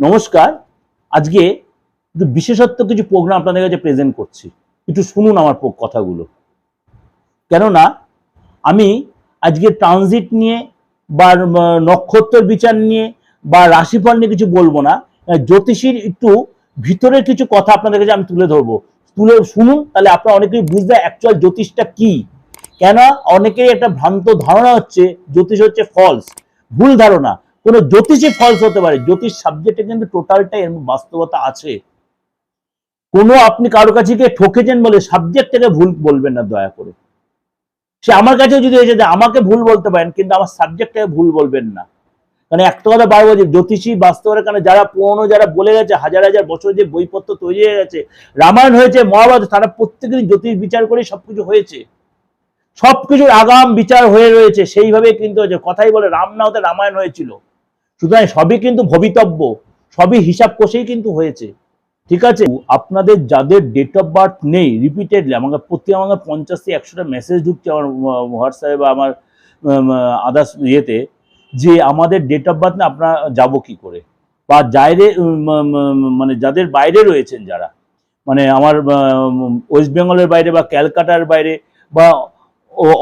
নমস্কার। আজকে একটু বিশেষত্ব কিছু প্রোগ্রাম আপনাদের কাছে প্রেজেন্ট করছি। একটু শুনুন আমার কথাগুলো। কেননা, আমি আজকে ট্রানজিট নিয়ে বা নক্ষত্রের বিচার নিয়ে বা রাশিফল নিয়ে কিছু বলব না। জ্যোতিষীর একটু ভিতরের কিছু কথা আপনাদের কাছে আমি তুলে ধরবো। তুলে শুনুন, তাহলে আপনারা অনেকেই বুঝবে অ্যাকচুয়াল জ্যোতিষটা কি। কেন অনেকেই একটা ভ্রান্ত ধারণা হচ্ছে, জ্যোতিষ হচ্ছে ফলস ভুল ধারণা। কোনো জ্যোতিষই ফলস হতে পারে। জ্যোতিষ সাবজেক্টে কিন্তু টোটালটাই এর বাস্তবতা আছে। কোনো আপনি কারও কাছে গিয়ে ঠকেছেন বলে সাবজেক্টটাকে ভুল বলবেন না দয়া করে। সে আমার কাছে যদি এসে যায়, আমাকে ভুল বলতে পারেন কিন্তু আমার সাবজেক্টটাকে ভুল বলবেন না। কারণ একটা কথা বারবার যে জ্যোতিষী বাস্তবের কারণে যারা পুরনো যারা বলে গেছে হাজার হাজার বছর যে বইপত্র তৈরি হয়ে গেছে রামায়ণ হয়েছে মহাভারত তারা প্রত্যেকেরই জ্যোতিষ বিচার করে সবকিছু হয়েছে। সবকিছুর আগাম বিচার হয়ে রয়েছে। সেইভাবে কিন্তু হয়েছে কথাই বলে রাম না হতে রামায়ণ হয়েছিল। সুতরাং সবই কিন্তু ভবিতব্য, সবই হিসাব কষেই কিন্তু হয়েছে। ঠিক আছে? আপনাদের যাদের ডেট অফ বার্থ নেই রিপিটেডলি আমাকে প্রতি আমাকে পঞ্চাশ থেকে একশোটা মেসেজ ঢুকছে আমার হোয়াটসঅ্যাপে বা আমার আদার্স ইয়েতে, যে আমাদের ডেট অফ বার্থ না আপনারা যাব কি করে? বা যাইরে মানে যাদের বাইরে রয়েছেন যারা মানে আমার ওয়েস্ট বেঙ্গলের বাইরে বা ক্যালকাটার বাইরে বা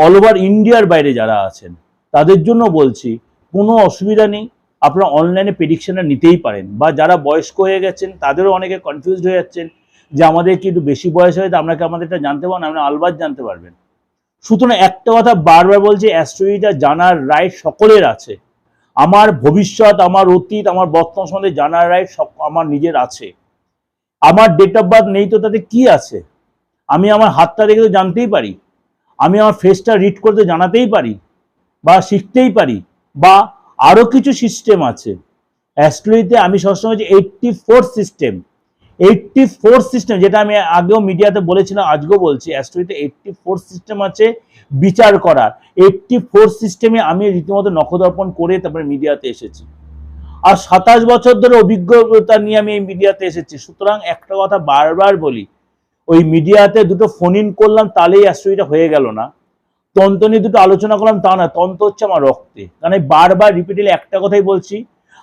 অল ওভার ইন্ডিয়ার বাইরে যারা আছেন, তাদের জন্য বলছি, কোনো অসুবিধা নেই। আপনারা অনলাইনে প্রেডিকশনটা নিতেই পারেন। বা যারা বয়স্ক হয়ে গেছেন, তাদেরও অনেকে কনফিউজড হয়ে যাচ্ছেন যে আমাদের কি একটু বেশি বয়স হয়ে আমরা কি আমাদেরটা জানতে পারেন আপনারা আলবাদ জানতে পারবেন। সুতরাং একটা কথা বারবার বলছি অ্যাস্ট্রোলজিটা জানার রাইট সকলের আছে। আমার ভবিষ্যৎ, আমার অতীত, আমার বর্তমান সম্বন্ধে জানার রাইট আমার নিজের আছে। আমার ডেট অফ বার্থ নেই তো তাতে কি আছে? আমি আমার হাতটা দেখে তো জানতেই পারি। আমি আমার ফেসটা রিড করতে জানাতেই পারি। বা শিখতেই পারি। বা আরও কিছু সিস্টেম আছে। অ্যাস্ট্রোলজিতে আমি সবসময় যে eighty four system eighty four system যেটা আমি আগেও মিডিয়াতে বলেছিলাম, আজকেও বলছি অ্যাস্ট্রোলজিতে এইটটি ফোর সিস্টেম আছে বিচার করার। এইটটি ফোর সিস্টেমে আমি রীতিমতো নখদর্পণ করে তারপরে মিডিয়াতে এসেছি। আর সাতাশ বছর ধরে অভিজ্ঞতা নিয়ে আমি এই মিডিয়াতে এসেছি। সুতরাং একটা কথা বারবার বলি, ওই মিডিয়াতে দুটো ফোন ইন করলাম, তাহলেই অ্যাস্ট্রোলজিটা হয়ে গেল না। তন্ত্র নিয়ে দুটো আলোচনা করলাম, তা না, তন্ত্র হচ্ছে আমার রক্তে। কারণ বারবার রিপিটেডলি একটা কথাই বলছি,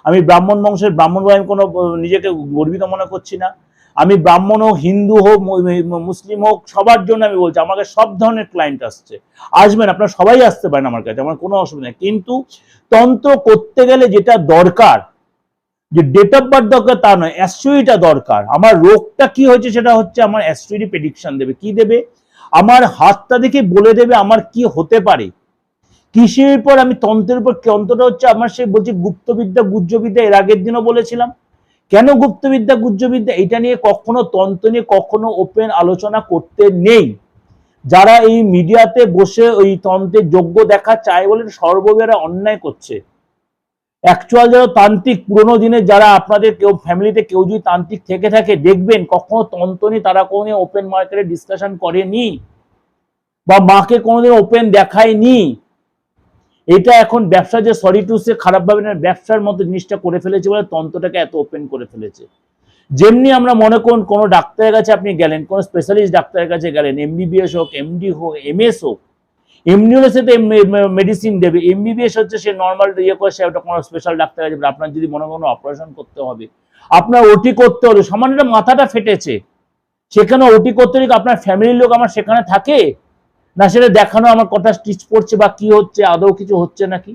আমি ব্রাহ্মণ বংশের, ব্রাহ্মণ বলে কোনো, নিজেকে গর্বিত মনে করছি না। আমি ব্রাহ্মণ হোক, হিন্দু হোক মুসলিম হোক, সবার জন্য আমি বলছি, আমাকে সব ধরনের ক্লায়েন্ট আসছে। আসবেন, আপনারা সবাই আসতে পারেন আমার কাছে, আমার কোনো অসুবিধা নেই। কিন্তু তন্ত্র করতে গেলে যেটা দরকার, যে ডেট অফ বার্থ দরকার, তা নয় অ্যাস্ট্রোইটা দরকার। আমার রোগটা কি হয়েছে, সেটা হচ্ছে আমার অ্যাস্ট্রোইডি প্রেডিকশন দেবে। কি দেবে? আমার হাতটা দেখে বলে দেবে আমার কি হতে পারে। কৃষির উপর আমি তন্ত্রের উপর তন্ত্রটা হচ্ছে আমার সে বলছি গুপ্তবিদ্যা গুজ্জবিদ্যা এর আগের দিনও বলেছিলাম। কেন গুপ্তবিদ্যা গুজ্জবিদ্যা এটা নিয়ে কখনো তন্ত্র নিয়ে কখনো ওপেন আলোচনা করতে নেই। যারা এই মিডিয়াতে বসে ওই তন্ত্রের যোগ্য দেখা চায় বলে সর্ববেরা অন্যায় করছে। অ্যাকচুয়াল যারা তান্ত্রিক, পুরোনো দিনে যারা আপনাদের কেউ ফ্যামিলিতে কেউ যদি তান্ত্রিক থেকে থাকে, দেখবেন কখনো তন্ত্র নিয়ে তারা কোনো ওপেন মার্কেটে ডিসকাশন করেনি বা মাকে কোনোদিন ওপেন দেখায়নি। এটা এখন ব্যবসা যে সরি টু সে খারাপ ভাবে না, ব্যবসার মতো জিনিসটা করে ফেলেছে বলে তন্ত্রটাকে এত ওপেন করে ফেলেছে। যেমনি আমরা মনে করুন কোনো ডাক্তারের কাছে আপনি গেলেন, কোনো স্পেশালিস্ট ডাক্তারের কাছে গেলেন এমবিবিএস হোক এমডি হোক এমএস হোক এমনি হলে সে তো মেডিসিন দেবে এমবিবিএস হচ্ছে সে নর্মাল ইয়ে করে সে ওটা কোনো স্পেশাল ডাক্তার আছে আপনার যদি মনে কোনো অপারেশন করতে হবে, আপনার ওটি করতে হলে, সামান্য মাথাটা ফেটেছে, সেখানে ওটি করতে হলে আপনার ফ্যামিলির লোক আমার সেখানে থাকে? না সেটা দেখানো আমার কথা স্টিচ পড়ছে বা কি হচ্ছে, আদৌ কিছু হচ্ছে নাকি?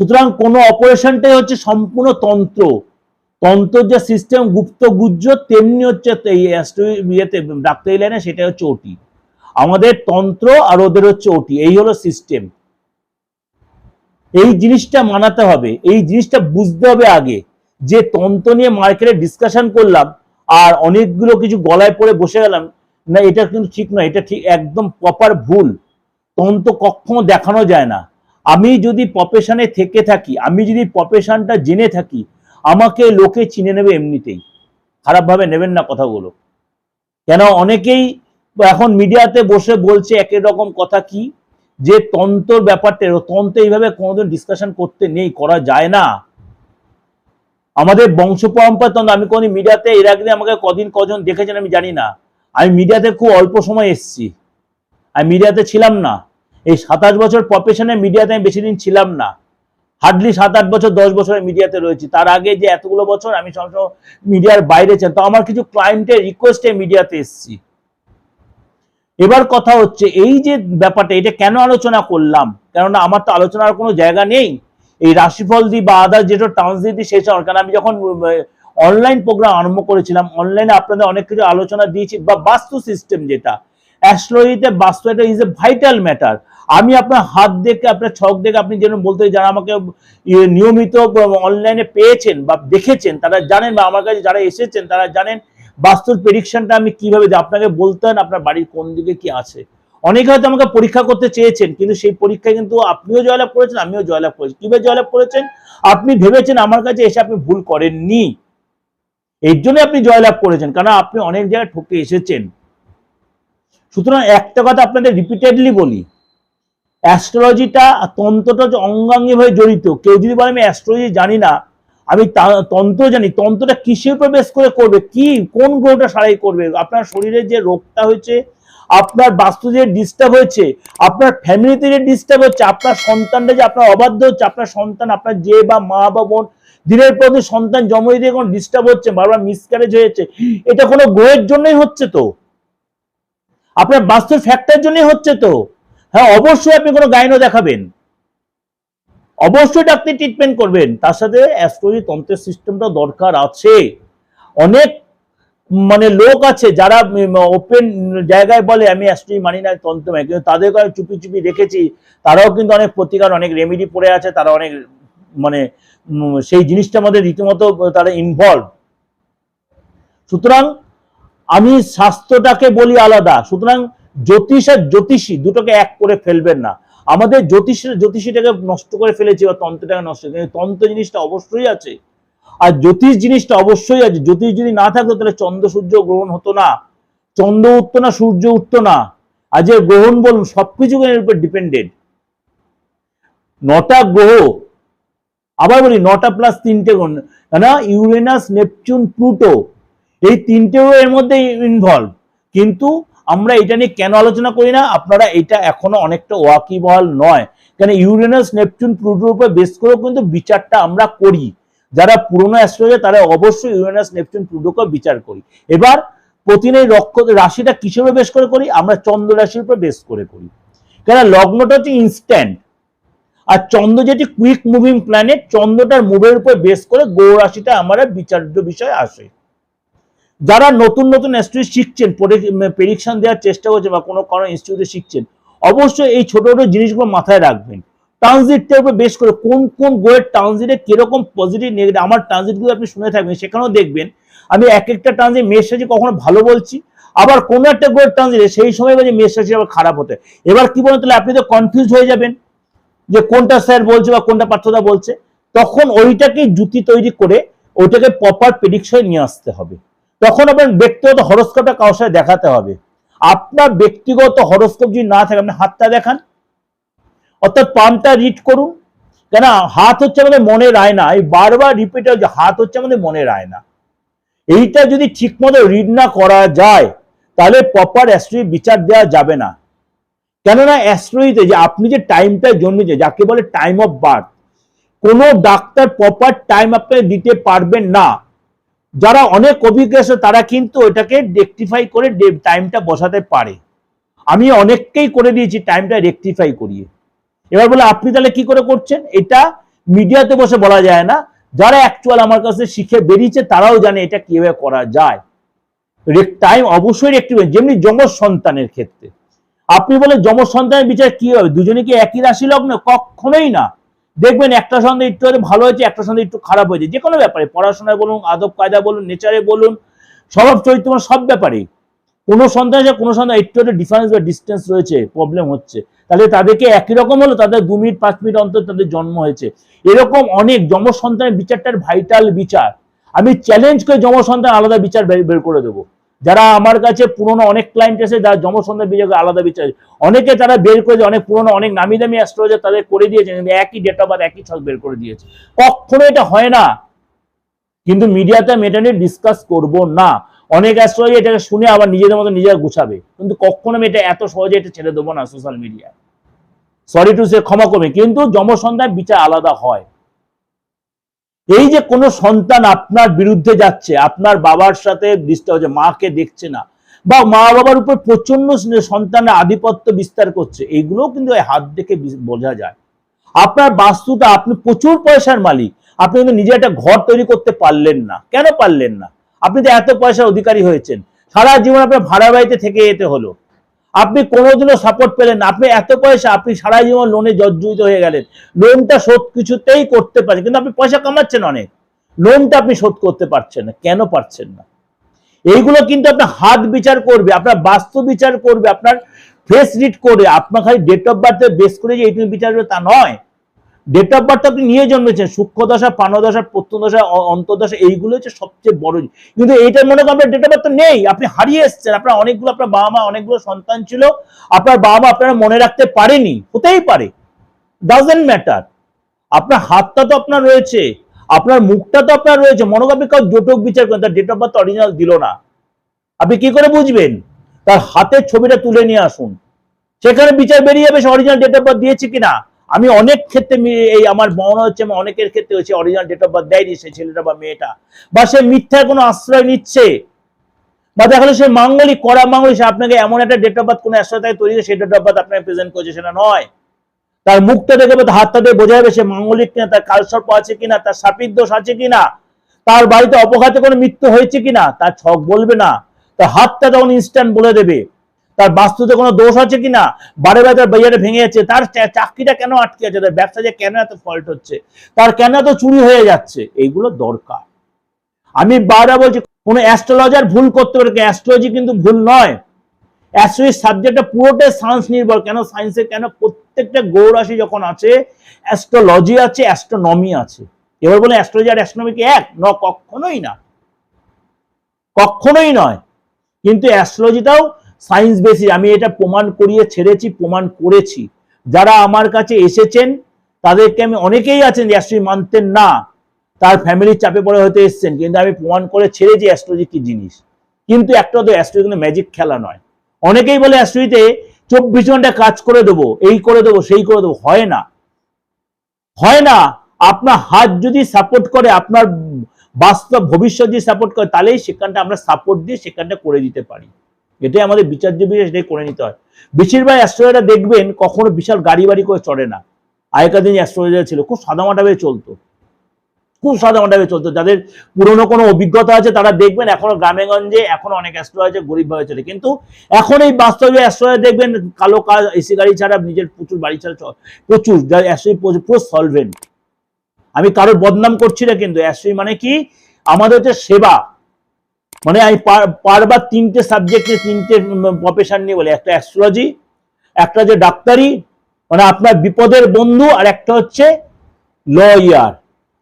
সুতরাং কোনো অপারেশনটাই হচ্ছে সম্পূর্ণ তন্ত্র। তন্ত্র যে সিস্টেম গুপ্ত গুজ্জ, তেমনি হচ্ছে ইয়েতে, ডাক্তারি লাইনে সেটা হচ্ছে ওটি আমাদের তন্ত্র আর ওদের হচ্ছে ওটি, এই হলো সিস্টেম এই জিনিসটা মানাতে হবে, এই জিনিসটা বুঝতে হবে আগে, যে তন্ত্র নিয়ে মার্কেটে ডিসকাশন করলাম আর অনেকগুলো কিছু গলায় পড়ে বসে গেলাম, না এটা কিন্তু ঠিক নয়, এটা ঠিক একদম প্রপার ভুল। তন্ত্র কখনো দেখানো যায় না। আমি যদি প্রফেশনে থেকে থাকি, আমি যদি প্রফেশনটা জেনে থাকি, আমাকে লোকে চিনে নেবে এমনিতেই। খারাপভাবে নেবেন না কথাগুলো। কেন? অনেকেই এখন মিডিয়াতে বসে বলছে একই রকম কথা কি? যে তন্ত্রর ব্যাপারটা তন্ত্র এইভাবে কোনোদিন ডিসকাশন করতে নেই, করা যায় না। আমাদের বংশ পরম্পরা তন্ত্র, আমি কোনদিন মিডিয়াতে এর আগে আমাকে কদিন, কজন দেখেছেন আমি জানি না। আমি মিডিয়াতে খুব অল্প সময় এসেছি। আমি মিডিয়াতে ছিলাম না। এই সাতাশ বছর প্রফেশনে মিডিয়াতে আমি বেশি দিন ছিলাম না। হার্ডলি সাত আট বছর, দশ বছরের মিডিয়াতে রয়েছি। তার আগে যে এতগুলো বছর আমি সবসময় মিডিয়ার বাইরে ছিলাম। তো আমার কিছু ক্লায়েন্টের রিকোয়েস্টে মিডিয়াতে এসেছি। এবার কথা হচ্ছে, এই যে ব্যাপারটা, এটা কেন আলোচনা করলাম? কেননা আমার তো আলোচনার কোনো জায়গা নেই। এই রাশিফল দি বা আদার যেটা ট্রান্সলেট দিই সেই সময় কারণ আমি যখন অনলাইন প্রোগ্রাম আরম্ভ করেছিলাম অনলাইনে আপনাদের অনেক কিছু আলোচনা দিয়েছি, বা বাস্তু সিস্টেম যেটা অ্যাস্ট্রোলজিতে বাস্তু এটা ইজ এ ভাইটাল ম্যাটার আমি আপনার হাত দেখে, আপনার ছক দেখে, আপনি যেন বলতে যারা আমাকে ইয়ে নিয়মিত অনলাইনে পেয়েছেন বা দেখেছেন, তারা জানেন বা আমার কাছে যারা এসেছেন, তারা জানেন বাস্তুর প্রেডিকশনটা আমি কীভাবে আপনাকে বলতেন আপনার বাড়ির কোন দিকে কি আছে। অনেকে হয়তো আমাকে পরীক্ষা করতে চেয়েছেন, কিন্তু সেই পরীক্ষায় কিন্তু আপনিও জয়লাভ করেছেন, আমিও জয়লাভ করেছি। কীভাবে জয়লাভ করেছেন? আপনি ভেবেছেন আমার কাছে এসে আপনি ভুল করেননি। এর জন্য আপনি জয়লাভ করেছেন, কারণ আপনি অনেক জায়গায় ঠকে এসেছেন। সুতরাং একটা কথা আপনাদের রিপিটেডলি বলি অ্যাস্ট্রোলজিটা তন্ত্রটা অঙ্গাঙ্গিভাবে জড়িত। কেউ যদি বলে আমি অ্যাস্ট্রোলজি জানি না আমি তন্ত্র জানি, তন্ত্রটা কিসের উপর বেশ করে করবে? কি, কোন গ্রহটা সারাই করবে? আপনার শরীরে যে রোগটা হয়েছে, আপনার বাস্তু যে ডিস্টার্ব হয়েছে, আপনার ফ্যামিলিতে যে ডিস্টার্ব হচ্ছে, আপনার সন্তানটা যে আপনার অবাধ্য হচ্ছে, আপনার সন্তান, আপনার যে বা মা বা বোন, দিনের পর দিন সন্তান জন্ম দিয়ে কোনো ডিস্টার্ব হচ্ছে, বারবার মিসক্যারেজ হয়েছে, এটা কোনো গ্রহের জন্যই হচ্ছে তো? আপনার বাস্তুর ফ্যাক্টর জন্যই হচ্ছে তো? হ্যাঁ অবশ্যই আপনি কোনো গাইনও দেখাবেন। অবশ্যই আপনি ট্রিটমেন্ট করবেন। তার সাথে অ্যাস্ট্রোলজি তন্ত্রের সিস্টেমটা দরকার আছে। অনেক মানে লোক আছে যারা ওপেন জায়গায় বলে, আমি অ্যাস্ট্রোলজি মানি না তন্ত্র মানি কিন্তু তাদেরকে আমি চুপি চুপি রেখেছি। তারাও কিন্তু অনেক প্রতিকার, অনেক রেমেডি পড়ে আছে। তারা অনেক মানে সেই জিনিসটার মধ্যে রীতিমতো তারা ইনভলভ সুতরাং আমি স্বাস্থ্যটাকে বলি আলাদা। সুতরাং জ্যোতিষ আর জ্যোতিষী দুটোকে এক করে ফেলবেন না। আমাদের জ্যোতিষ জ্যোতিষীটাকে নষ্ট করে ফেলেছি বা তন্ত্রটাকে নষ্ট করে তন্ত্র জিনিসটা অবশ্যই আছে। আর জ্যোতিষ জিনিসটা অবশ্যই আছে। জ্যোতিষ যদি না থাকতো তাহলে চন্দ্র সূর্য গ্রহণ হতো না। চন্দ্র উঠতো না, সূর্য উঠতো না। আর যে গ্রহণ বলুন সবকিছু এর উপর ডিপেন্ডেন্ট নটা গ্রহ, আবার বলি, নটা প্লাস তিনটে গ্রহ। না? ইউরেনাস নেপচুন প্লুটো এই তিনটেও এর মধ্যে ইনভলভ কিন্তু আমরা এটা নিয়ে কেন আলোচনা করি না? আপনারা এটা এখনও অনেকটা ওয়াকিবহাল নয়। কেন ইউরেনাস, নেপচুন প্লুটোর উপর বেস করেও কিন্তু বিচারটা আমরা করি। যারা পুরনো অ্যাস্ট্রোলজার তারা অবশ্যই ইউরেনাস, নেপচুন প্লুটোকে বিচার করি। এবার প্রতিদিন রক্ষ রাশিটা কিসের বেস করে করি? আমরা চন্দ্র রাশির উপর বেস করে করি। কেন লগ্নটা হচ্ছে ইনস্ট্যান্ট আর চন্দ্র যেটি কুইক মুভিং প্ল্যানেট চন্দ্রটার মুভের উপর বেস করে গৌর রাশিটা আমরা বিচার্য বিষয় আসে। যারা নতুন নতুন ইনস্টিটিউট শিখছেন প্রেডিকশন দেওয়ার চেষ্টা করছে বা কোনো কারও ইনস্টিটিউটে শিখছেন, অবশ্যই এই ছোট ছোট জিনিসগুলো মাথায় রাখবেন। ট্রানজিটটার উপর বেশ করে কোন কোন গোয়ের ট্রানজিটে কীরকম পজিটিভ নেগেটিভ আমার ট্রানজিটগুলো আপনি শুনে থাকবেন, সেখানেও দেখবেন। আমি এক একটা ট্রানজিট মেষ রাশি কখনো ভালো বলছি, আবার কোন একটা গোয়ের ট্রানজিটে সেই সময় বলছে মেষ রাশি আবার খারাপ হতে। এবার কি বলেন তাহলে, আপনি তো কনফিউজ হয়ে যাবেন যে কোনটা স্যার বলছে বা কোনটা পাঠ্যদা বলছে। তখন ওইটাকে জুতি তৈরি করে ওইটাকে প্রপার প্রেডিকশন নিয়ে আসতে হবে। তখন আপনার ব্যক্তিগত হরস্কোপটা কারোর সাথে দেখাতে হবে। আপনার ব্যক্তিগত হরস্কোপ যদি না থাকে, আপনি হাতটা দেখান। অর্থাৎ পামটা রিড করুন। কেন হাত হচ্ছে আমাদের মনের আয়না। এই বারবার রিপিট হচ্ছে হাত হচ্ছে আমাদের মনে মনের আয়না। এইটা যদি ঠিকমতো রিড না করা যায়, তাহলে প্রপার অ্যাস্ট্রোই বিচার দেওয়া যাবে না। কেননা অ্যাস্ট্রোইতে যে আপনি যে টাইমটা জন্মেছে যাকে বলে টাইম অফ বার্থ কোনো ডাক্তার প্রপার টাইম আপনাকে দিতে পারবেন না। যারা অনেক অভিজ্ঞ তারা কিন্তু এটাকে রেকটিফাই করে টাইমটা বসাতে পারে। আমি অনেককেই করে দিয়েছি টাইমটা রেকটিফাই করিয়ে। এবার বলে, আপনি তাহলে কি করে করছেন? এটা মিডিয়াতে বসে বলা যায় না। যারা অ্যাকচুয়াল আমার কাছে শিখে বেরিয়েছে, তারাও জানে এটা কীভাবে করা যায়। টাইম অবশ্যই রেকটিফাই যেমনি যমজ সন্তানের ক্ষেত্রে। আপনি বলে, যমজ সন্তানের বিচার কি হবে? দুজনে কি একই রাশি লগ্ন? কখনোই না। দেখবেন একটা সন্তান একটু হয়তো ভালো হয়েছে, একটা সন্তান একটু খারাপ হয়েছে। যে কোনো ব্যাপারে, পড়াশোনায় বলুন, আদব কায়দা বলুন, নেচারে বলুন, স্বভাব চরিত্র সব ব্যাপারে কোনো সন্তান কোনো সন্তান একটু একটা ডিফারেন্স বা ডিস্টেন্স রয়েছে প্রবলেম হচ্ছে। তাহলে তাদেরকে একই রকম হলো, তাদের দু মিনিট, পাঁচ মিনিট অন্তর তাদের জন্ম হয়েছে। এরকম অনেক যম সন্তানের বিচারটার ভাইটাল বিচার। আমি চ্যালেঞ্জ করে যম সন্তান আলাদা বিচার বের করে দেবো। যারা আমার কাছে পুরনো অনেক ক্লায়েন্ট এসে, যারা যম সন্তান বিচার আলাদা বিচার অনেকে তারা বের করেছে, অনেক পুরনো, অনেক নামি দামি অ্যাস্ট্রোলজার তাদের করে দিয়েছে একই ডেট অফ বার্থ একই ছক বের করে দিয়েছে। কখনো এটা হয় না। কিন্তু মিডিয়াতে আমি এটা নিয়ে ডিসকাস করব না। অনেক অ্যাস্ট্রোলজি এটাকে শুনে আবার নিজেদের মতো নিজেরা গুছাবে। কিন্তু কখনো আমি এটা এত সহজে এটা ছেড়ে দেবো না সোশ্যাল মিডিয়ায় সরি টু সে ক্ষমা করবে। কিন্তু যমসন্ধ্যায় বিচার আলাদা হয়। এই যে কোনো সন্তান আপনার বিরুদ্ধে যাচ্ছে, আপনার বাবার সাথে ডিস্টার্ব হচ্ছে, মাকে দেখছে না, বা মা বাবার উপর প্রচণ্ড সন্তানের আধিপত্য বিস্তার করছে এইগুলো কিন্তু হাত দেখে বোঝা যায়। আপনার বাস্তুটা, আপনি প্রচুর পয়সার মালিক, আপনি কিন্তু নিজে একটা ঘর তৈরি করতে পারলেন না। কেন পারলেন না? আপনি তো এত পয়সার অধিকারী হয়েছেন। সারা জীবন আপনার ভাড়া বাড়িতে থেকে যেতে হলো। আপনি কোনোদিনও সাপোর্ট পেলেন আপনি এত পয়সা, আপনি সারা জীবন লোনে জর্জরিত হয়ে গেলেন। লোনটা শোধ কিছুতেই করতে পারেন, কিন্তু আপনি পয়সা কামাচ্ছেন অনেক। লোনটা আপনি শোধ করতে পারছেন না, কেন পারছেন না? এইগুলো কিন্তু আপনার হাত বিচার করবে, আপনার বাস্তু বিচার করবে, আপনার ফেস রিড করে, আপনার খালি ডেট অফ বার্থে বেস করে যে এইটুকু বিচার করবে তা নয়। ডেট অফ বার্থ আপনি নিয়ে জন্মেছেন, সূক্ষ্ম দশা প্রাণদশা প্রত্যদশা অ- অন্তর্দশা এইগুলো হচ্ছে সবচেয়ে বড় কিন্তু এইটার মনে আপনার ডেট অফ বার্থ নেই, আপনি হারিয়ে এসেছেন, আপনার অনেকগুলো, আপনার বাবা মা, অনেকগুলো সন্তান ছিল, আপনার বাবা মা আপনারা মনে রাখতে পারেনি, হতেই পারে। ডাজেন্ট ম্যাটার আপনার হাতটা তো আপনার রয়েছে, আপনার মুখটা তো আপনার রয়েছে, মনে করেন কাউ জোটক বিচার করেন, তার ডেট অফ বার্থ অরিজিনাল দিল না। আপনি কি করে বুঝবেন? তার হাতের ছবিটা তুলে নিয়ে আসুন। সেখানে বিচার বেরিয়ে যাবে সে অরিজিনাল ডেট অফ বার্থ দিয়েছে কিনা? আমি অনেক ক্ষেত্রে এই আমার মনে হচ্ছে আমি অনেকের ক্ষেত্রে হচ্ছে অরিজিনাল ডেট অফ বার্থ দেয়নি সে ছেলেটা বা মেয়েটা। বা সে মিথ্যার কোনো আশ্রয় নিচ্ছে। বা দেখা গেলো সে মাঙ্গলিক করা মাঙ্গলিক, সে আপনাকে এমন একটা ডেট অফ বার্থ কোনো আশ্রয় থেকে তৈরি সেই ডেট অফ বার্থ আপনাকে প্রেজেন্ট করছে, সেটা নয়। তার মুখটা দেখে হাতটা দিয়ে বোঝা যাবে সে মাঙ্গলিক কিনা, তার কালসর্প আছে কিনা, তার সাপির দোষ আছে কিনা, তার বাড়িতে অপঘাতে কোনো মৃত্যু হয়েছে কিনা, তার ছক বলবে না। তার হাতটা তখন ইনস্ট্যান্ট বলে দেবে। তার বাস্তুতে কোনো দোষ আছে কিনা? বারে বারে তার বাজারে ভেঙে যাচ্ছে। তার চাকরিটা কেন আটকে আছে? তার ব্যবসা যে কেন এত ফল্ট হচ্ছে? তার কেন এত চুরি হয়ে যাচ্ছে? এইগুলো দরকার। আমি বারবার বলছি, কোনো অ্যাস্ট্রোলজার ভুল করতে পারে অ্যাস্ট্রোলজি কিন্তু ভুল নয়। অ্যাস্ট্রোলজি সাবজেক্টটা পুরোটাই সায়েন্স নির্ভর। কেন সায়েন্সে কেন প্রত্যেকটা গৌরাশি যখন আছে অ্যাস্ট্রোলজি আছে অ্যাস্ট্রোনমি আছে। এবার বলে অ্যাস্ট্রোলজি আর অ্যাস্ট্রোনমি কি এক? ন, কখনোই না। কখনোই নয়। কিন্তু অ্যাস্ট্রোলজিটাও সায়েন্স বেসিস আমি এটা প্রমাণ করিয়ে ছেড়েছি, প্রমাণ করেছি। যারা আমার কাছে এসেছেন, তাদেরকে আমি অনেকেই আছেন যে অ্যাস্ট্রোলজি মানতেন না, তার ফ্যামিলির চাপে পড়ে হয়তো এসেছেন, কিন্তু আমি প্রমাণ করে ছেড়েছি অ্যাস্ট্রোলজি কি জিনিস। কিন্তু একটা তো অ্যাস্ট্রোলজি কিন্তু ম্যাজিক খেলা নয়। অনেকেই বলে অ্যাস্ট্রোলজিতে চব্বিশ ঘণ্টা কাজ করে দেবো, এই করে দেবো, সেই করে দেবো, হয় না। হয় না, আপনার হাত যদি সাপোর্ট করে, আপনার বাস্তব ভবিষ্যৎ যদি সাপোর্ট করে, তাহলেই সেখানটা আমরা সাপোর্ট দিয়ে সেখানটা করে দিতে পারি। এটাই আমাদের বিচার্য বিষয় এটাই করে নিতে হয়। বেশিরভাগ অ্যাস্ট্রোলজাররা দেখবেন কখনো বিশাল গাড়ি বাড়ি করে চড়ে না। আগেকার দিন অ্যাস্ট্রোলজার ছিল, খুব সাদামাটাভাবে চলতো। খুব সাদামাটাভাবে চলতো। যাদের পুরনো কোনো অভিজ্ঞতা আছে, তারা দেখবেন এখনও গ্রামে গঞ্জে এখনও অনেক অ্যাস্ট্রোলজার গরিবভাবে চলে। কিন্তু এখন এই বাস্তবে অ্যাস্ট্রোলজার দেখবেন কালো কাজ এসি গাড়ি ছাড়া নিজের প্রচুর বাড়ি ছাড়া প্রচুর পুরো সলভেন্ট আমি কারোর বদনাম করছি না কিন্তু অ্যাস্ট্রোলজি মানে কি? আমাদের হচ্ছে সেবা। মানে আমি পার- বারবার তিনটে সাবজেক্টে তিনটে প্রফেশন নিয়ে বলে। একটা অ্যাস্ট্রোলজি একটা যে ডাক্তারি মানে আপনার বিপদের বন্ধু, আর একটা হচ্ছে লয়ার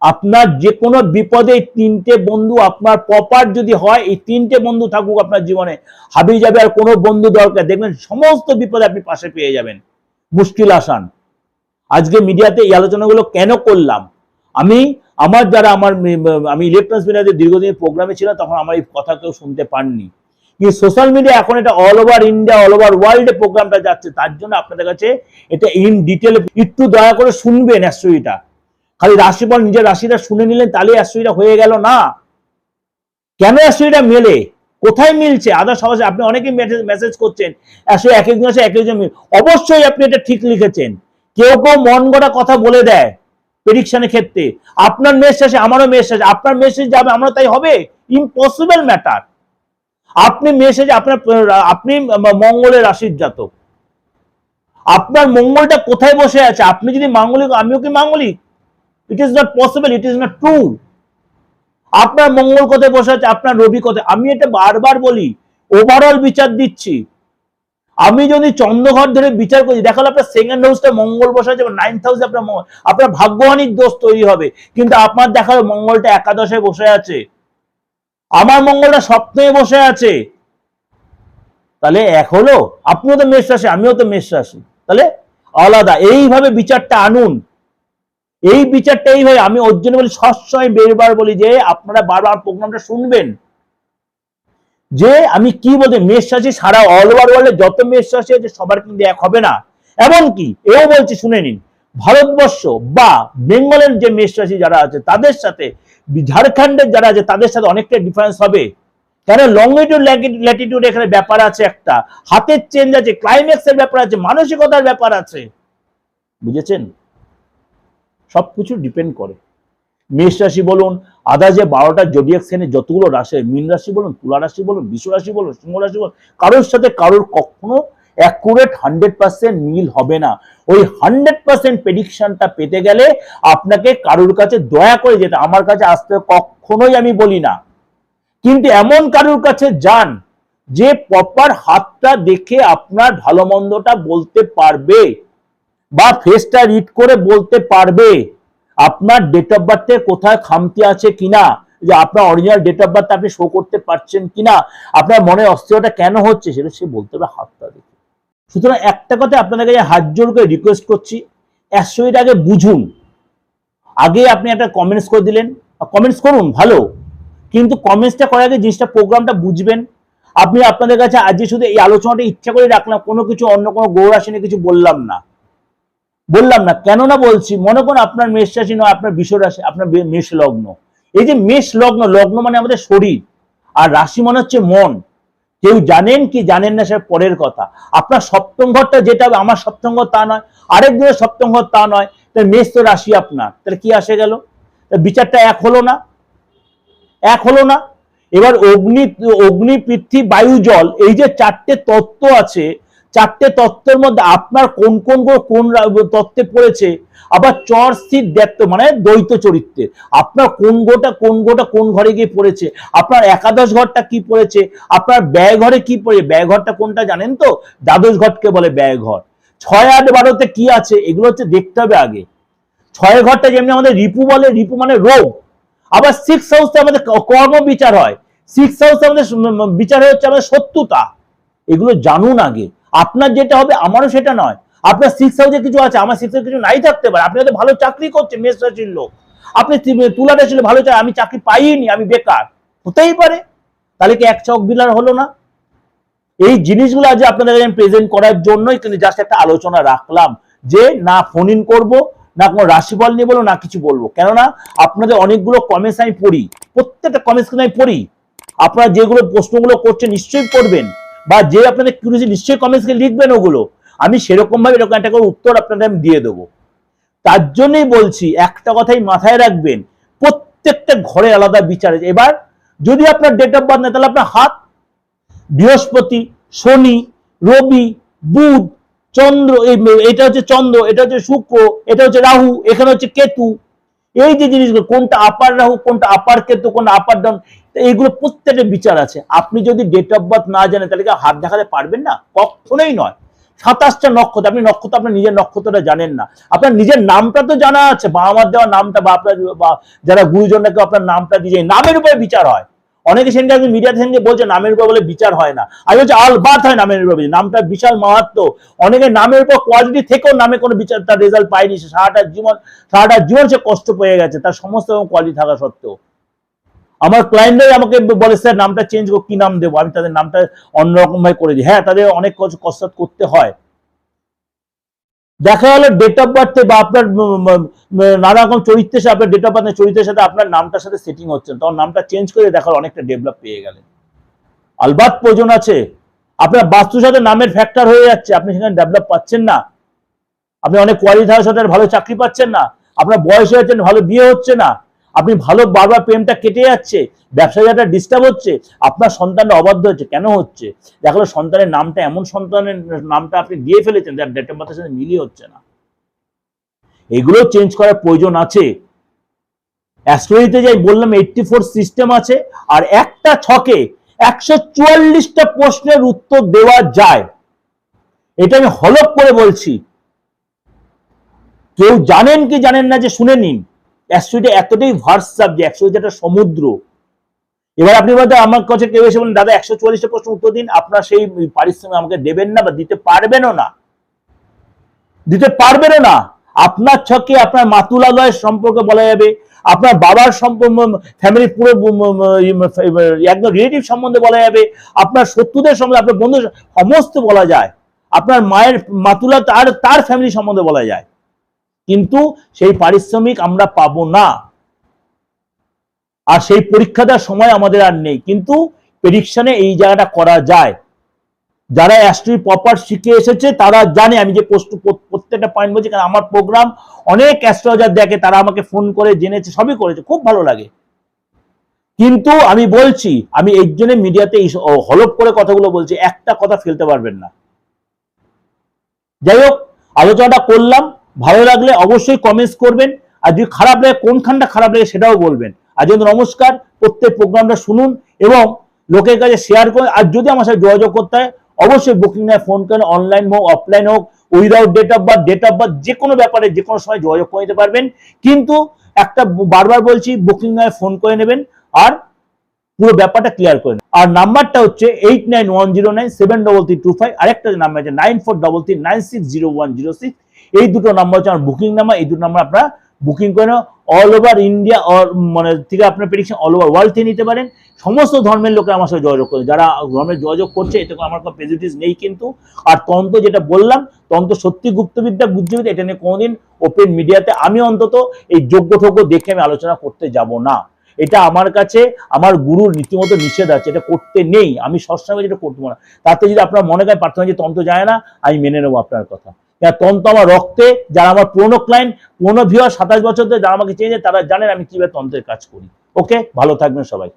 আপনার যে কোনো বিপদে তিনটে বন্ধু আপনার প্রপার যদি হয়, এই তিনটে বন্ধু থাকুক আপনার জীবনে হাবি যাবে আর কোনো বন্ধু দরকার দেখবেন সমস্ত বিপদে আপনি পাশে পেয়ে যাবেন। মুশকিল আসান। আজকে মিডিয়াতে এই আলোচনাগুলো কেন করলাম? আমি আমার যারা আমার আমি ইলেকট্রনিক্স মিডিয়াতে দীর্ঘদিন প্রোগ্রামে ছিলাম, তখন আমার এই কথা কেউ শুনতে পাননি। কিন্তু সোশ্যাল মিডিয়া এখন এটা all over India all over ওয়ার্ল্ডে প্রোগ্রামটা যাচ্ছে, তার জন্য আপনাদের কাছে এটা ইন ডিটেল একটু দয়া করে শুনবেন অ্যাস্ট্রোইটা খালি রাশিফল নিজের রাশিটা শুনে নিলেন, তাহলে অ্যাস্ট্রোইটা হয়ে গেল না। কেন অ্যাস্ট্রোইটা মেলে? কোথায় মিলছে? আদার সহজে আপনি অনেকেই মেসেজ করছেন অ্যাস্ট্রো এক একজন এক একজন অবশ্যই আপনি এটা ঠিক লিখেছেন। কেউ কেউ মন গড়া কথা বলে দেয়। প্রেডিকশনের ক্ষেত্রে। আপনার মেষ শেষে আমারও মেষ শেষে আপনার মেসেজ যাবে আমরা তাই হবে। ইম্পসিবল ম্যাটার আপনি মেসেজ আপনার আপনি মঙ্গলের রাশির জাতক। আপনার মঙ্গলটা কোথায় বসে আছে? আপনি যদি মাঙ্গলিক, আমিও কি মাঙ্গলিক? It is not possible it is not true আপনার মঙ্গল কোথায় বসে আছে? আপনার রবি কোথায়? আমি এটা বারবার বলি ওভারঅল বিচার দিচ্ছি। আমি যদি চন্দ্রঘর ধরে বিচার করি দেখাল আপনার সেকেন্ড হাউসটা মঙ্গল বসে আছে নাইন্থ হাউসে আপনার মঙ্গল- আপনার ভাগ্যহানির দোষ তৈরি হবে। কিন্তু আপনার দেখাল মঙ্গলটা একাদশে বসে আছে। আমার মঙ্গলটা সপ্তমে বসে আছে। তাহলে এক হলো, আপনিও তো মেষ রাশি, আমিও তো মেষ রাশি। তাহলে আলাদা, এইভাবে বিচারটা আনুন। এই বিচারটা এইভাবে, আমি ওর জন্য বলি, সবসময় বেরবার বলি যে, আপনারা বারবার প্রোগ্রামটা শুনবেন। যে আমি কি বলতে, মেষ রাশি সারা অল ওভার ওয়ার্ল্ডে যত মেষ রাশি আছে সবার কিন্তু এক হবে না। এমনকি এও বলছি, শুনে নিন, ভারতবর্ষ বা বেঙ্গলের যে মেষ রাশি যারা আছে, তাদের সাথে, ঝাড়খণ্ডের যারা আছে, তাদের সাথে অনেকটা ডিফারেন্স হবে। কেন? লংলিটিউড ল্যাটিটিউড এখানে ব্যাপার আছে একটা। হাতের চেঞ্জ আছে ক্লাইম্যাক্সের ব্যাপার আছে, মানসিকতার ব্যাপার আছে। বুঝেছেন? সবকিছু ডিপেন্ড করে। মেষ রাশি বলুন, আদা যে বারোটা জডিয়াক শ্রেণির যতগুলো রাশি, মীন রাশি বলুন, তুলা রাশি বলুন বিশ্ব রাশি বলুন, সিংহ রাশি বলুন, কারোর সাথে কারোর কখনো অ্যাকুরেট হান্ড্রেড পার্সেন্ট মিল হবে না। ওই হান্ড্রেড পার্সেন্ট প্রেডিকশনটা পেতে গেলে আপনাকে কারোর কাছে দয়া করে যেতে, আমার কাছে আসতে কখনোই আমি বলি না। কিন্তু এমন কারোর কাছে যান, যে প্রপার হাতটা দেখে আপনার ভালো মন্দটা বলতে পারবে, বা ফেসটা রিড করে বলতে পারবে। আপনার ডেট অফ বার্থে কোথায় খামতি আছে কিনা? যে আপনার অরিজিনাল ডেট অফ বার্থ আপনি শো করতে পারছেন কিনা? আপনার মনে অস্থিরতা কেন হচ্ছে সেটা সে বলতে হবে হাতটা দেখে। সুতরাং একটা কথা আপনাদের কাছে হাত জোর করে রিকোয়েস্ট করছি মিনিট আগে বুঝুন। আগে আপনি একটা কমেন্টস করে দিলেন কমেন্টস করুন, ভালো। কিন্তু কমেন্টসটা করার আগে জিনিসটা প্রোগ্রামটা বুঝবেন। আপনি আপনাদের কাছে আজকে শুধু এই আলোচনাটা ইচ্ছা করে রাখলাম, কোনো কিছু অন্য কোনো গৌরাশি নিয়ে কিছু বললাম না। বললাম না কেন না বলছি, মনে করুন আপনার মেষ রাশি নয়, আপনার বিষ রাশি, আপনার মেষ লগ্ন। এই যে মেষ লগ্ন লগ্ন মানে আমাদের শরীর, আর রাশি মনে হচ্ছে মন। কেউ জানেন কি জানেন না সে পরের কথা। আপনার সপ্তম ঘরটা যেটা, আমার সপ্তম ঘর তা নয় আরেকজনের সপ্তম ঘর তা নয় তাহলে মেষ তো রাশি আপনার। তাহলে কি আসে গেল? বিচারটা এক হলো না, এক হলো না। এবার অগ্নি অগ্নি, পৃথ্বী, বায়ু, জল, এই যে চারটে তত্ত্ব আছে চারটে তত্ত্বের মধ্যে আপনার কোন কোন কোন তত্ত্বে পড়েছে? আবার চর, স্থির, দ্ব্যর্থ মানে দ্বৈত চরিত্রের আপনার কোন গোটা কোন গোটা কোন ঘরে গিয়ে পড়েছে? আপনার একাদশ ঘরটা কি পড়েছে? আপনার ব্যয় ঘরে কি পড়ে ব্যয় ঘরটা কোনটা জানেন তো? দ্বাদশ ঘরকে বলে ব্যয় ঘর। ছয়, আট, বারোতে কি আছে? এগুলো হচ্ছে দেখতে হবে আগে। ছয় ঘরটা যেমনি আমাদের রিপু বলে, রিপু মানে রোগ। আবার সিক্স হাউসে আমাদের কর্ম বিচার হয়। সিক্স হাউসে আমাদের বিচার হচ্ছে আমাদের শত্রুতা। এগুলো জানুন আগে। আপনার যেটা হবে, আমারও সেটা নয়। আপনার সিক্স হাউসে কিছু আছে, আমার সিক্স হাউসে কিছু নাই থাকতে পারে। আপনি হয়তো ভালো চাকরি করছেন, মেষ রাশির লোক। আপনি তুলা রাশির ভালো চাই আমি চাকরি পাইনি, আমি বেকার। হতেই পারে। তাহলে কি এক চক বিলার হলো না? এই জিনিসগুলো আজ আপনাদের কাছে প্রেজেন্ট করার জন্যই কিন্তু জাস্ট একটা আলোচনা রাখলাম। যে না ফোন ইন করব, না কোনো রাশিফল নিয়ে বলব, না কিছু বলব। কেননা আপনাদের অনেকগুলো কমেন্টস আমি পড়ি। প্রত্যেকটা কমেন্টস কিন্তু আমি পড়ি। আপনারা যেগুলো প্রশ্নগুলো করছেন, নিশ্চয়ই পড়বেন। বা যে আপনাদের কিউরিয়াসি নিশ্চয়ই কমেন্টসকে লিখবেন ওগুলো। আমি সেরকম ভাবে এরকম একটা করে উত্তর আপনাদের আমি দিয়ে দেবো। তার জন্যই বলছি, একটা কথাই মাথায় রাখবেন, প্রত্যেকটা ঘরে আলাদা বিচার আছে। এবার, যদি আপনার ডেট অফ বার্থ না তাহলে আপনার হাত, বৃহস্পতি, শনি, রবি, বুধ, চন্দ্র এটা হচ্ছে চন্দ্র, এটা হচ্ছে শুক্র, এটা হচ্ছে রাহু, এখানে হচ্ছে কেতু। এই যে জিনিসগুলো, কোনটা আপার রাহু, কোনটা আপার কেতু, কোনটা আপার ডাউন এইগুলো প্রত্যেকটা বিচার আছে। আপনি যদি ডেট অফ বার্থ না জানেন, তাহলে হাত দেখাতে পারবেন না? কখনোই নয়। সাতাশটা নক্ষত্র, আপনি নক্ষত্র, আপনার নিজের নক্ষত্রটা জানেন না। আপনার নিজের নামটা তো জানা আছে বাবা মার দেওয়া নামটা বা আপনার যারা গুরুজনকে আপনার নামটা দিয়ে নামের উপরে বিচার হয়। অনেকে সেখানে আপনি মিডিয়া সেখানে বলছে, নামের উপর বলে বিচার হয় না। আমি বলছি আলবাত হয় নামের উপর। নামটা বিশাল মাহাত্ম। অনেকে নামের উপর কোয়ালিটি থেকেও নামে কোনো বিচার, তার রেজাল্ট পায়নি, সে সারাটা জীবন সারাটা জীবন সে কষ্ট পেয়ে গেছে, তার সমস্ত রকম কোয়ালিটি থাকা সত্ত্বেও। আমার ক্লায়েন্টরাই আমাকে বলে, স্যার, নামটা চেঞ্জ করো, কি নাম দেবো? আমি তাদের নামটা অন্যরকম ভাবে করে দিই। হ্যাঁ তাদের অনেক কসরত করতে হয়। দেখা গেল ডেট অফ বার্থে বা আপনার নানা রকম চরিত্রের সাথে, আপনার ডেট অফ বার্থের চরিত্রের সাথে আপনার নামটার সাথে সেটিং হচ্ছে তখন নামটা চেঞ্জ করে দেখার অনেকটা ডেভেলপ পেয়ে গেলেন। আলবাত প্রয়োজন আছে। আপনার বাস্তুর সাথে নামের ফ্যাক্টর হয়ে যাচ্ছে। আপনি সেখানে ডেভেলপ পাচ্ছেন না। আপনি অনেক থাকার সাথে ভালো চাকরি পাচ্ছেন না। আপনার বয়স হয়ে যাচ্ছে, ভালো বিয়ে হচ্ছে না। আপনি ভালো বারবার প্রেমটা কেটে যাচ্ছে, ব্যবসায় একটা ডিস্টার্ব হচ্ছে, আপনার সন্তানটা অবাধ্য হচ্ছে, কেন হচ্ছে? দেখল সন্তানের নামটা এমন সন্তানের নামটা আপনি দিয়ে ফেলেছেন যার ডেট অফ বার্থের সাথে মিলিয়ে হচ্ছে না। এগুলো চেঞ্জ করার প্রয়োজন আছে। অ্যাস্ট্রোলজিতে যাই বললাম এইটটি ফোর সিস্টেম আছে, আর একটা ছকে একশো চুয়াল্লিশটা প্রশ্নের উত্তর দেওয়া যায়। এটা আমি হলপ করে বলছি। কেউ জানেন কি জানেন না যে শুনে নিন। অ্যাস্ট্রোলজি এতটাই ভার্স সাবজেক্ট অ্যাস্ট্রোলজি একটা সমুদ্র। এবার আপনি বলতে আমার কাছে কেউ এসে বলেন দাদা একশো চুয়াল্লিশটা প্রশ্ন উত্তর দিন আপনার সেই পারিশ্রমিক আমাকে দেবেন না বা দিতে পারবেনও না। দিতে পারবেনও না। আপনার ছকে আপনার মাতুলালয়ের সম্পর্কে বলা যাবে আপনার বাবার ফ্যামিলি পুরো উম, উম, উম, একদম রিলেটিভ সম্বন্ধে বলা যাবে আপনার শত্রুদের সম্বন্ধে আপনার বন্ধু সমস্ত বলা যায় আপনার মায়ের মাতুলা তার তার ফ্যামিলি সম্বন্ধে বলা যায়। কিন্তু সেই পারিশ্রমিক আমরা পাবো না। আর সেই পরীক্ষা দেওয়ার সময় আমাদের আর নেই। কিন্তু প্রেডিকশনে এই জায়গাটা করা যায়। যারা অ্যাস্ট্রি প্রপার শিখে এসেছে, তারা জানে। আমি যে পোস্ট প্রত্যেকটা পয়েন্ট বলছি, কারণ আমার প্রোগ্রাম অনেক অ্যাস্ট্রোলজার দেখে, তারা আমাকে ফোন করে, জেনেছে, সবই করেছে। খুব ভালো লাগে। কিন্তু আমি বলছি, আমি এই জন্য মিডিয়াতে হলপ করে কথাগুলো বলছি, একটা কথা ফেলতে পারবেন না। যাই হোক, আলোচনাটা করলাম। ভালো লাগলে অবশ্যই কমেন্টস করবেন, আর যদি খারাপ লাগে, কোনখানটা খারাপ লাগে সেটাও বলবেন। আর জন্য নমস্কার, প্রত্যেক প্রোগ্রামটা শুনুন এবং লোকের কাছে শেয়ার করুন, আর যদি আমার সাথে যোগাযোগ করতে হয়, অবশ্যই বুকিং নেয় ফোন করেন অনলাইন হোক অফলাইন হোক without date of birth date of birth যে কোনো ব্যাপারে যে কোনো সময় যোগাযোগ করে নিতে পারবেন। কিন্তু একটা বারবার বলছি বুকিং নয় ফোন করে নেবেন, আর পুরো ব্যাপারটা ক্লিয়ার করে। আর নাম্বারটা হচ্ছে eight nine one zero nine seven double three two five আরেকটা নাম্বার আছে nine four double three nine six zero one zero six এই দুটো নাম্বার হচ্ছে আমার বুকিং নাম্বার এই দুটো নাম্বার আপনারা বুকিং করে অল ওভার ইন্ডিয়া মানে থেকে আপনার প্রেডিকশন অল ওভার ওয়ার্ল্ড থেকে নিতে পারেন। সমস্ত ধর্মের লোকে আমার সাথে যোগাযোগ করে যারা ধর্মের যোগাযোগ করছে, এতে আমার কোনো প্রেজিটিস নেই কিন্তু। আর তন্ত্র যেটা বললাম, তন্ত্র সত্যি গুপ্তবিদ্যা, বুদ্ধিবিদ্যা, এটা নিয়ে কোনোদিন ওপেন মিডিয়াতে আমি অন্তত এই যোগ্য ঠোগ্য দেখে আমি আলোচনা করতে যাব না। এটা আমার কাছে, আমার গুরুর রীতিমতো নিষেধ আছে। এটা করতে নেই। আমি সবসময় যেটা করতে না। তাতে যদি আপনার মনে করেন প্রার্থনা যে তন্ত্র যায় না, আমি মেনে নেব আপনার কথা। তন্ত্র আমার রক্তে, যারা আমার পুরনো ক্লায়েন্ট পুরনো ভিওয়ার সাতাশ বছর ধরে যারা আমাকে চেয়েছে তারা জানেন আমি কীভাবে তন্ত্রের কাজ করি। ওকে ভালো থাকবেন সবাই।